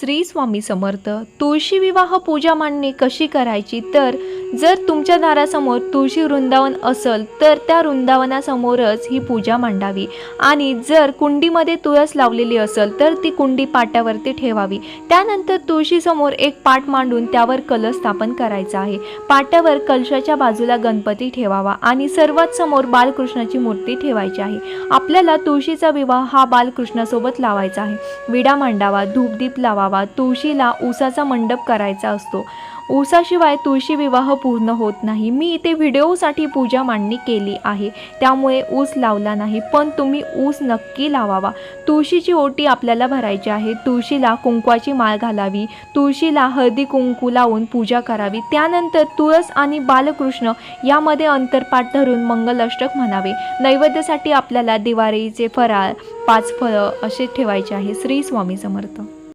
श्री स्वामी समर्थ तुळशी विवाह पूजा मांडणी कशी करायची? तर जर तुमच्या दारासमोर तुळशी वृंदावन असेल तर त्या वृंदावनासमोरच ही पूजा मांडावी. आणि जर कुंडीमध्ये तुळस लावलेली असेल तर ती कुंडी पाट्यावरती ठेवावी. त्यानंतर तुळशीसमोर एक पाट मांडून त्यावर कलश स्थापन करायचा आहे. पाट्यावर कलशाच्या बाजूला गणपती ठेवावा आणि सर्वात समोर बालकृष्णाची मूर्ती ठेवायची आहे. आपल्याला तुळशीचा विवाह हा बालकृष्णासोबत लावायचा आहे. विडा मांडावा धूपदीप लावा लावावा. तुळशीला ऊसाचा मंडप करायचा असतो. ऊसाशिवाय तुळशी विवाह पूर्ण होत नाही. मी इथे व्हिडिओसाठी पूजा मांडणी केली आहे. त्यामुळे ऊस लावला नाही पण तुम्ही ऊस नक्की लावावा. तुळशीची ओटी आपल्याला भरायची आहे. तुळशीला कुंकवाची माळ घालावी. तुळशीला हळदी कुंकू लावून पूजा करावी. त्यानंतर तुळस आणि बालकृष्ण यामध्ये अंतरपाठ धरून मंगलाष्टक म्हणावे. नैवेद्यासाठी आपल्याला दिवाळीचे फराळ पाच फळं असे ठेवायचे आहे. श्री स्वामी समर्थ.